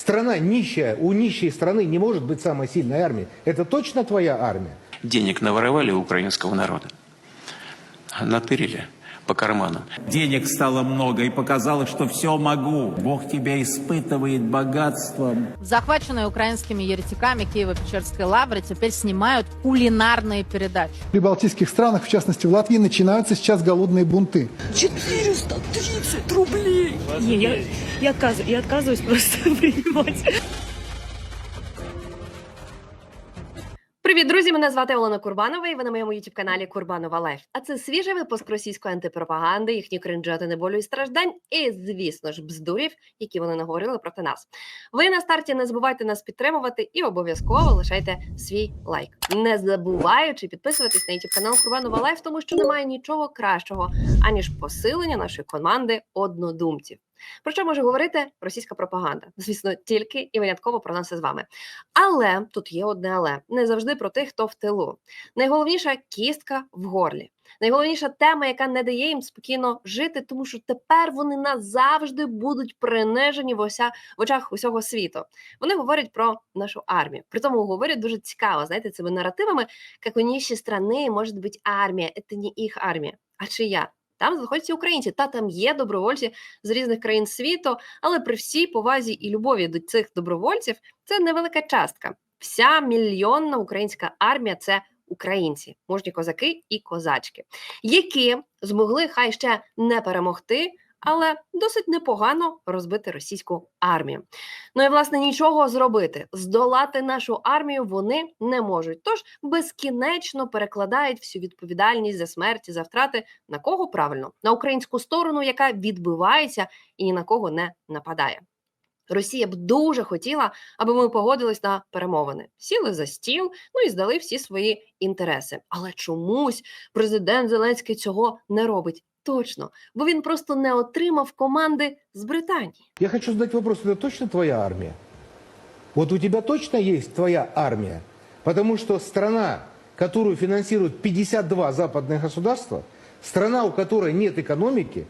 Страна нищая, у нищей страны не может быть самой сильной армии. Это точно твоя армия? Денег наворовали у украинского народа. Натырили по карманам. Денег стало много, и показалось, что все могу. Бог тебя испытывает богатством. В захваченной украинскими еретиками Киево-Печерской лавры теперь снимают кулинарные передачи. В прибалтийских странах, в частности в Латвии, начинаются сейчас голодные бунты. 430 рублей. Не, я, я, отказ- я отказываюсь просто принимать. Привіт, друзі! Мене звати Олена Курбанова, і ви на моєму youtube каналі Курбанова Лайф. А це свіжий випуск російської антипропаганди, їхні кринжати неболю і страждань, і, звісно ж, бздурів, які вони наговорили проти нас. Ви на старті не забувайте нас підтримувати і обов'язково лишайте свій лайк, не забуваючи підписуватись на youtube канал Курбанова Лайф, тому що немає нічого кращого аніж посилення нашої команди однодумців. Про що може говорити російська пропаганда? Звісно, тільки і винятково про нас із вами. Але тут є одне але не завжди про тих, хто в тилу. Найголовніша кістка в горлі. Найголовніша тема, яка не дає їм спокійно жити, тому що тепер вони назавжди будуть принижені в, ося, в очах усього світу. Вони говорять про нашу армію. При тому говорять дуже цікаво, знаєте, цими наративами, як у ніші страни може бути армія, це не їх армія, а чия. Там знаходяться українці, та там є добровольці з різних країн світу, але при всій повазі і любові до цих добровольців це невелика частка. Вся мільйонна українська армія це українці, мужні козаки і козачки, які змогли хай ще не перемогти, але досить непогано розбити російську армію. Ну і власне нічого зробити, здолати нашу армію вони не можуть. Тож безкінечно перекладають всю відповідальність за смерті, за втрати на кого правильно на українську сторону, яка відбивається і ні на кого не нападає. Росія б дуже хотіла, аби ми погодились на перемовини, сіли за стіл, ну і здали всі свої інтереси. Але чомусь президент Зеленський цього не робить Точно, бо він просто не отримав команди з Британії. Я хочу задать вопрос, это точно твоя армия? Вот у тебя точно есть твоя армия? Потому что страна, которую финансируют 52 западных государства, страна, у которой нет экономики,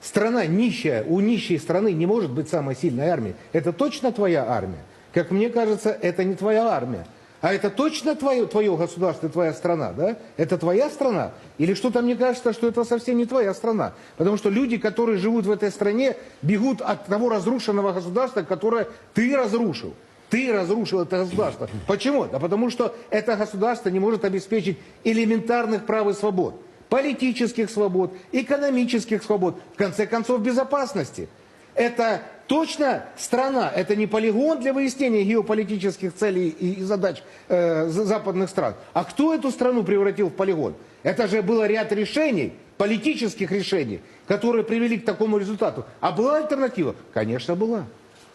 страна нищая, у нищей страны не может быть самой сильной армией. Это точно твоя армия? Как мне кажется, это не твоя армия. А это точно твое, твое государство, твоя страна, да? Это твоя страна? Или что-то мне кажется, что это совсем не твоя страна? Потому что люди, которые живут в этой стране, бегут от того разрушенного государства, которое ты разрушил. Ты разрушил это государство. Почему? Да потому что это государство не может обеспечить элементарных прав и свобод. Политических свобод, экономических свобод, в конце концов безопасности. Это точно страна, это не полигон для выяснения геополитических целей и задач э, за- западных стран. А кто эту страну превратил в полигон? Это же было ряд решений, политических решений, которые привели к такому результату. А была альтернатива? Конечно, была.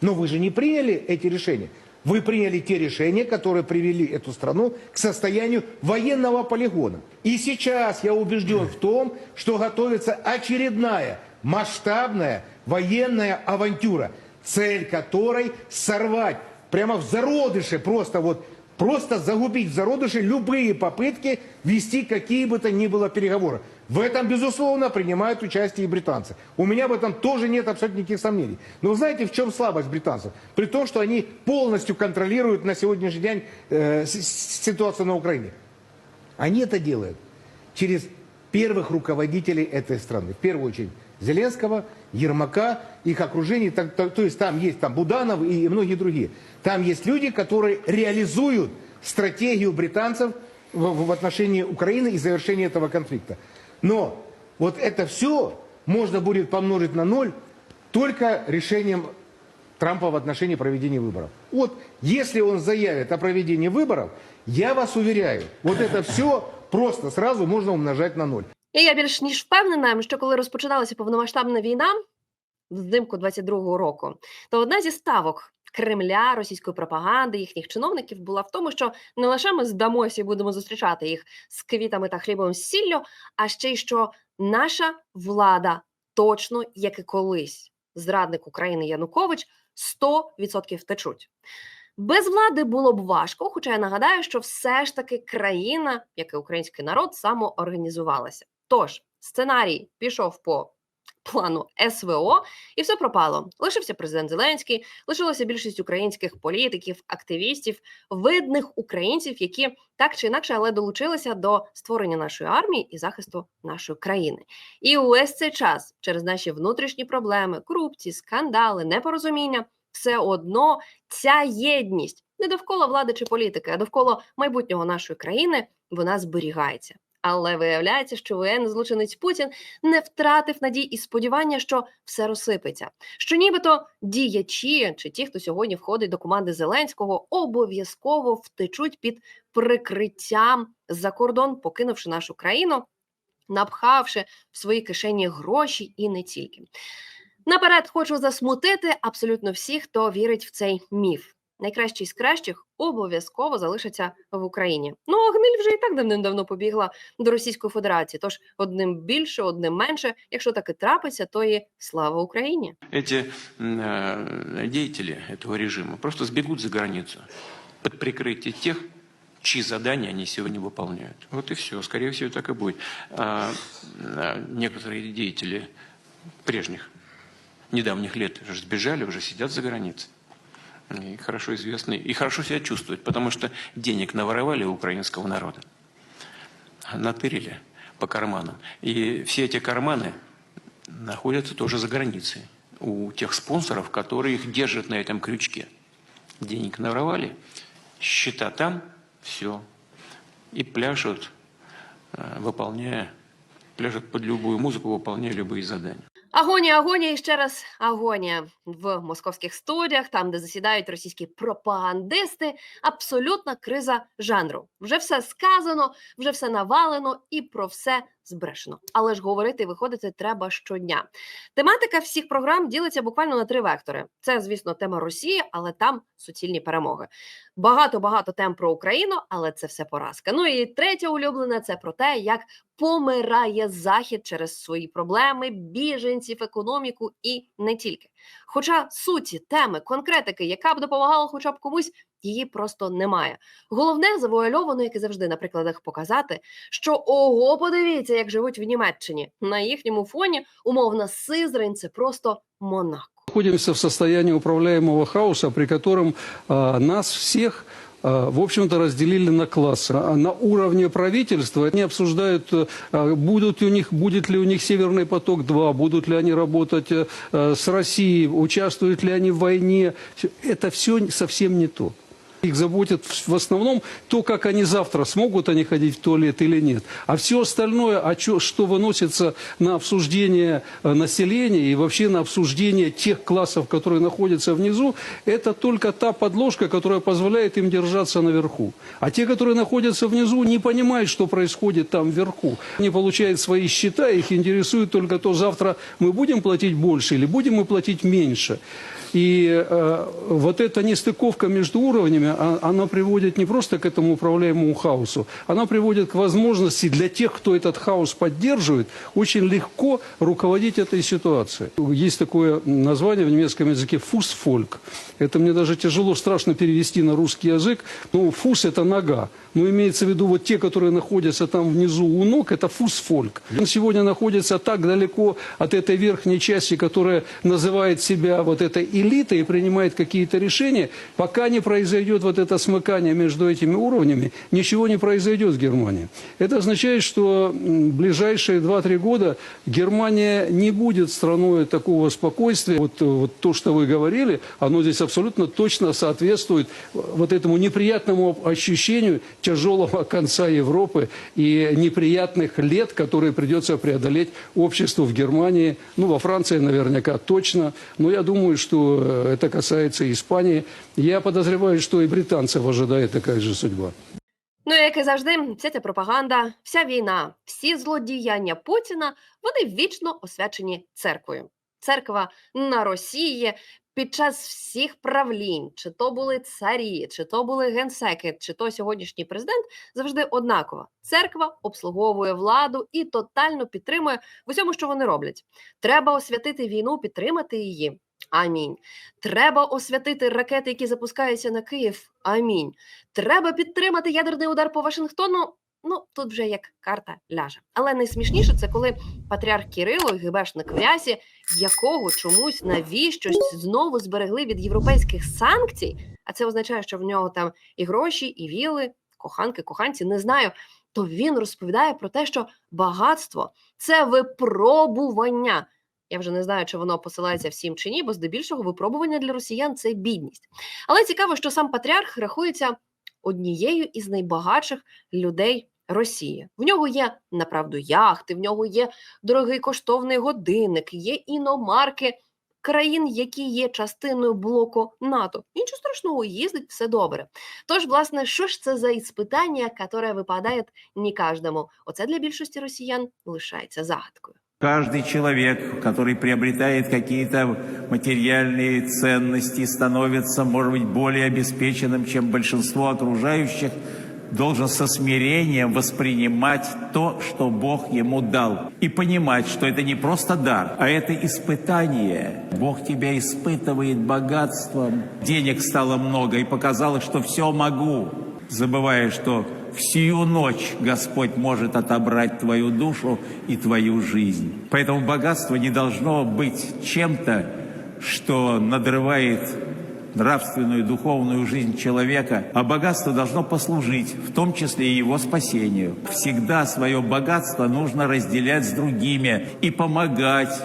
Но вы же не приняли эти решения. Вы приняли те решения, которые привели эту страну к состоянию военного полигона. И сейчас я убежден в том, что готовится очередная масштабная военная авантюра, цель которой сорвать прямо в зародыше, просто вот просто загубить в зародыше любые попытки вести какие бы то ни было переговоры. В этом, безусловно, принимают участие и британцы. У меня в этом тоже нет абсолютно никаких сомнений. Но вы знаете, в чем слабость британцев? При том, что они полностью контролируют на сегодняшний день э, ситуацию на Украине. Они это делают через первых руководителей этой страны. В первую очередь Зеленского, Ермака, их окружение. Так- то, то есть там есть там Буданов и многие другие. Там есть люди, которые реализуют стратегию британцев в, в отношении Украины и завершения этого конфликта. Но вот это все можно будет помножить на ноль только решением Трампа в отношении проведения выборов. Вот если он заявит о проведении выборов, я вас уверяю, вот это все просто сразу можно умножать на ноль. І я більш ніж впевнена, що коли розпочиналася повномасштабна війна взимку 22-го року, то одна зі ставок Кремля, російської пропаганди, їхніх чиновників була в тому, що не лише ми здамося і будемо зустрічати їх з квітами та хлібом з сіллю, а ще й що наша влада точно, як і колись, зрадник України Янукович, 100% втечуть. Без влади було б важко, хоча я нагадаю, що все ж таки країна, як і український народ, самоорганізувалася. Тож сценарій пішов по плану СВО, і все пропало. Лишився президент Зеленський, лишилося більшість українських політиків, активістів, видних українців, які так чи інакше, але долучилися до створення нашої армії і захисту нашої країни. І увесь цей час через наші внутрішні проблеми, корупції, скандали, непорозуміння, все одно ця єдність не довкола влади чи політики, а довкола майбутнього нашої країни вона зберігається. Але виявляється, що воєнний злочинець Путін не втратив надій і сподівання, що все розсипеться. Що нібито діячі чи ті, хто сьогодні входить до команди Зеленського, обов'язково втечуть під прикриттям за кордон, покинувши нашу країну, напхавши в свої кишені гроші і не тільки. Наперед хочу засмутити абсолютно всіх, хто вірить в цей міф Найкращі з кращих обов'язково залишаться в Україні. Ну, а гниль вже і так давним-давно побігла до Російської Федерації. Тож одним більше, одним менше. Якщо так і трапиться, то і слава Україні. Эти м, э, деятели этого режима просто сбегут за границу под прикрытие тех, чьи задания они сегодня выполняют. Вот и все. Скорее всего, так и будет. А, а, некоторые деятели прежних, недавних лет уже сбежали, уже сидят за границей. И хорошо известны, и хорошо себя чувствуют, потому что денег наворовали у украинского народа. Натырили по карманам. И все эти карманы находятся тоже за границей у тех спонсоров, которые их держат на этом крючке. Денег наворовали, счета там, все. И пляшут, э, выполняя, пляшут под любую музыку, выполняя любые задания. Агонія, агонія і ще раз агонія в московських студіях, там, де засідають російські пропагандисти. Абсолютна криза жанру. Вже все сказано, вже все навалено і про все збрешено. Але ж говорити виходити треба щодня. Тематика всіх програм ділиться буквально на три вектори. Це, звісно, тема Росії, але там суцільні перемоги. Багато багато тем про Україну, але це все поразка. Ну і третя улюблена це про те, як помирає захід через свої проблеми, біженців, економіку і не тільки. Хоча суті, теми, конкретики, яка б допомагала хоча б комусь, її просто немає. Головне завуальовано, як і завжди на прикладах показати, що ого, подивіться, як живуть в Німеччині. На їхньому фоні умовна Сизрень це просто Монако. находимся в состоянии управляемого хаоса, при котором а, нас всех в общем-то, разделили на классы. А На уровне правительства они обсуждают, а, будут у них, будет ли у них Северный поток-2, будут ли они работать э, с Россией, участвуют ли они в войне. Это все совсем не то. Их заботит в основном то, как они завтра, смогут они ходить в туалет или нет. А все остальное, а что выносится на обсуждение э, населения и вообще на обсуждение тех классов, которые находятся внизу, это только та подложка, которая позволяет им держаться наверху. А те, которые находятся внизу, не понимают, что происходит там вверху. Они получают свои счета, их интересует только то, завтра мы будем платить больше или будем мы платить меньше. И э, вот эта нестыковка между уровнями, а- она приводит не просто к этому управляемому хаосу, она приводит к возможности для тех, кто этот хаос поддерживает, очень легко руководить этой ситуацией. Есть такое название в немецком языке «фусфольк». Это мне даже тяжело, страшно перевести на русский язык. Ну, фус – это нога. Но имеется в виду вот те, которые находятся там внизу у ног, это фусфольк. Он сегодня находится так далеко от этой верхней части, которая называет себя вот этой элитой и принимает какие-то решения. Пока не произойдет вот это смыкание между этими уровнями, ничего не произойдет в Германии. Это означает, что м, ближайшие 2-3 года Германия не будет страной такого спокойствия. Вот, э, вот то, что вы говорили, оно здесь абсолютно точно соответствует вот этому неприятному ощущению тяжелого конца Европы и неприятных лет, которые придется преодолеть обществу в Германии, ну, во Франции наверняка точно, но я думаю, что э, это касается Испании. Я подозреваю, что и британцев ожидает такая же судьба. Ну, як і завжди, вся ця пропаганда, вся війна, всі злодіяння Путіна, вони вічно освячені церквою. Церква на Росії під час всіх правлінь, чи то були царі, чи то були генсеки, чи то сьогоднішній президент, завжди однакова. Церква обслуговує владу і тотально підтримує в усьому, що вони роблять. Треба освятити війну, підтримати її. Амінь. Треба освятити ракети, які запускаються на Київ. Амінь. Треба підтримати ядерний удар по Вашингтону. Ну, тут вже як карта ляже. Але найсмішніше це коли патріарх Кирило і ГБшник в рясі, якого чомусь навіщось знову зберегли від європейських санкцій. А це означає, що в нього там і гроші, і віли, коханки, коханці, не знаю. То він розповідає про те, що багатство це випробування. Я вже не знаю, чи воно посилається всім чи ні, бо здебільшого випробування для росіян це бідність. Але цікаво, що сам патріарх рахується однією із найбагатших людей Росії. В нього є направду яхти, в нього є дорогий коштовний годинник, є іномарки країн, які є частиною блоку НАТО. Нічого страшного, їздить все добре. Тож, власне, що ж це за іспитання, яке випадає не кожному? Оце для більшості росіян лишається загадкою. Каждый человек, который приобретает какие-то материальные ценности, становится, может быть, более обеспеченным, чем большинство окружающих, должен со смирением воспринимать то, что Бог ему дал. И понимать, что это не просто дар, а это испытание. Бог тебя испытывает богатством. Денег стало много, и показалось, что все могу. Забывая, что в сию ночь Господь может отобрать твою душу и твою жизнь. Поэтому богатство не должно быть чем-то, что надрывает нравственную духовную жизнь человека, а богатство должно послужить, в том числе и его спасению. Всегда свое богатство нужно разделять с другими и помогать,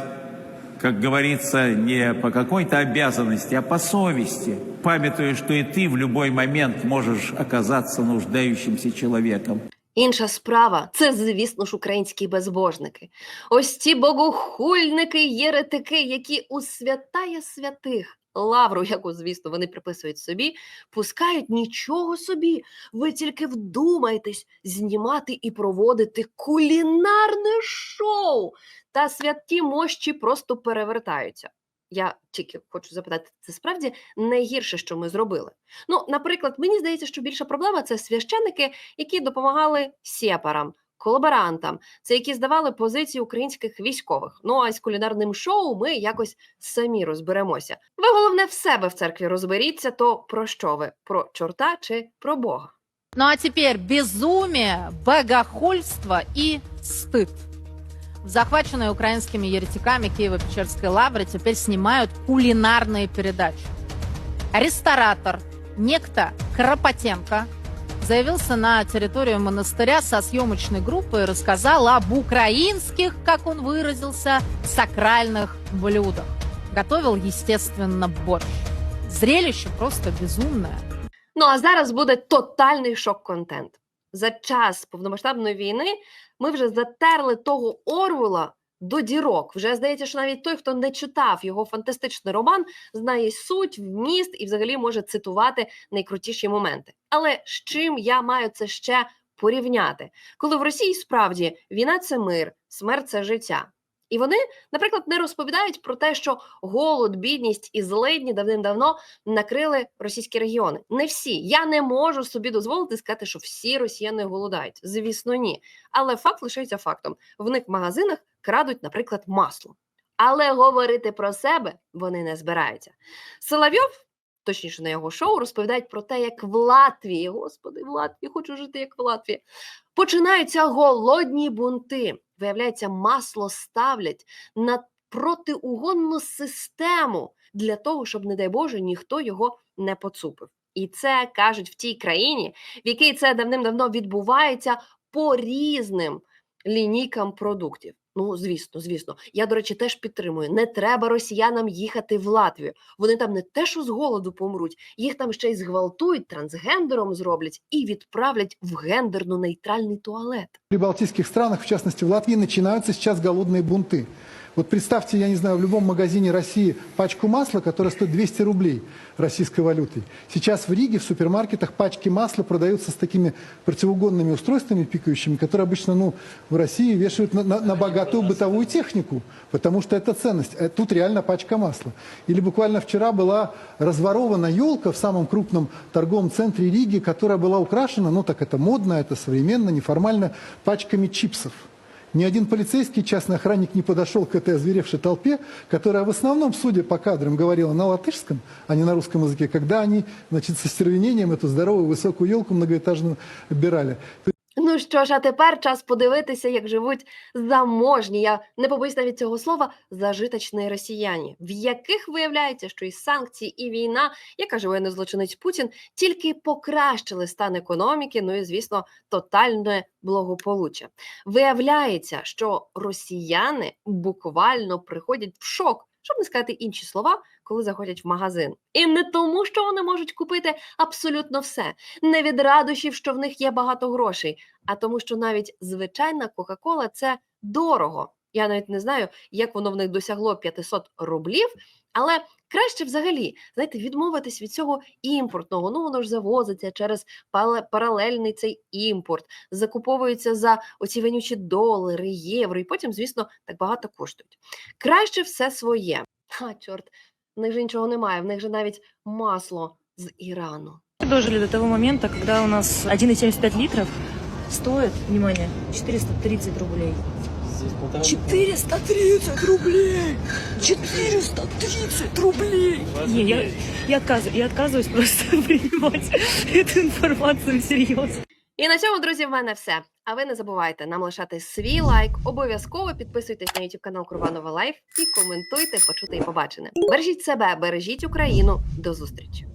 как говорится, не по какой-то обязанности, а по совести, памятуя, что и ты в любой момент можешь оказаться нуждающимся человеком. Інша справа це, звісно ж, українські безбожники. Ось ці богохульники, єретики, які у святая святих. Лавру, яку, звісно, вони приписують собі, пускають нічого собі. Ви тільки вдумайтесь знімати і проводити кулінарне шоу. Та святі мощі просто перевертаються. Я тільки хочу запитати, це справді найгірше, що ми зробили? Ну, наприклад, мені здається, що більша проблема це священники, які допомагали сепарам, колаборантам, це які здавали позиції українських військових. Ну а з кулінарним шоу ми якось самі розберемося. Ви головне в себе в церкві розберіться, то про що ви? Про чорта чи про Бога? Ну а теперь безумие, богохульство и стыд. В захваченной украинскими еретиками Киево-Печерской лавры теперь снимают кулинарные передачи. Ресторатор, некто Кропотенко, заявился на территорию монастыря со съемочной группой и рассказал об украинских, как он выразился, сакральных блюдах. Готовил, естественно, борщ. Зрелище просто безумное. Ну а зараз буде тотальний шок-контент. За час повномасштабної війни ми вже затерли того Орвела до дірок. Вже здається, що навіть той, хто не читав його фантастичний роман, знає суть, вміст і взагалі може цитувати найкрутіші моменти. Але з чим я маю це ще порівняти? Коли в Росії справді війна це мир, смерть це життя. І вони, наприклад, не розповідають про те, що голод, бідність і злидні давним-давно накрили російські регіони. Не всі. Я не можу собі дозволити сказати, що всі росіяни голодають. Звісно, ні. Але факт лишається фактом: в них в магазинах крадуть, наприклад, масло. Але говорити про себе вони не збираються. Соловйов, точніше на його шоу, розповідають про те, як в Латвії, господи, в Латвії, хочу жити як в Латвії. Починаються голодні бунти. Виявляється, масло ставлять на протиугонну систему для того, щоб, не дай Боже, ніхто його не поцупив. І це кажуть в тій країні, в якій це давним-давно відбувається по різним лінійкам продуктів. Ну, звісно, звісно. Я, до речі, теж підтримую. Не треба росіянам їхати в Латвію. Вони там не те, що з голоду помруть, їх там ще й зґвалтують, трансгендером зроблять і відправлять в гендерно-нейтральний туалет. При Балтійських странах, в частности в Латвії, починаються зараз голодні бунты. Вот представьте, я не знаю, в любом магазине России пачку масла, которая стоит 200 рублей российской валютой. Сейчас в Риге в супермаркетах пачки масла продаются с такими противоугонными устройствами пикающими, которые обычно ну, в России вешают на, на- на богатую бытовую технику, потому что это ценность. А тут реально пачка масла. Или буквально вчера была разворована елка в самом крупном торговом центре Риги, которая была украшена, ну так это модно, это современно, неформально, пачками чипсов. Ни один полицейский, частный охранник не подошел к этой озверевшей толпе, которая в основном, судя по кадрам, говорила на латышском, а не на русском языке, когда они значит, со стервенением эту здоровую высокую елку многоэтажную убирали. Ну Ну що ж, а тепер час подивитися, як живуть заможні, я не побоюсь навіть цього слова, зажиточні росіяни, в яких виявляється, що і санкції, і війна, як каже воєнний злочинець Путін, тільки покращили стан економіки, ну і звісно, тотальне благополуччя. Виявляється, що росіяни буквально приходять в шок, щоб не сказати інші слова, коли заходять в магазин. І не тому, що вони можуть купити абсолютно все, не від радощів, що в них є багато грошей, а тому, що навіть звичайна Кока-Кола це дорого. Я навіть не знаю, як воно в них досягло 500 рублів, але краще взагалі знаєте, відмовитись від цього імпортного. Ну воно ж завозиться через паралельний цей імпорт, закуповується за оці винючі долари, євро, і потім, звісно, так багато коштують. Краще все своє. А, чорт, в них же нічого немає, в них же навіть масло з Ірану. Дожили до того момента, когда у нас 1,75 литров стоит, внимание, 430 рублей. 430 рублей! 430 рублей! Не, я, я, отказываюсь, я отказываюсь просто принимать эту информацию всерьез. І на цьому, друзі, в мене все. А ви не забувайте нам лишати свій лайк, обов'язково підписуйтесь на YouTube канал Курбанова Лайф і коментуйте, почути і побачене. Бережіть себе, бережіть Україну. До зустрічі!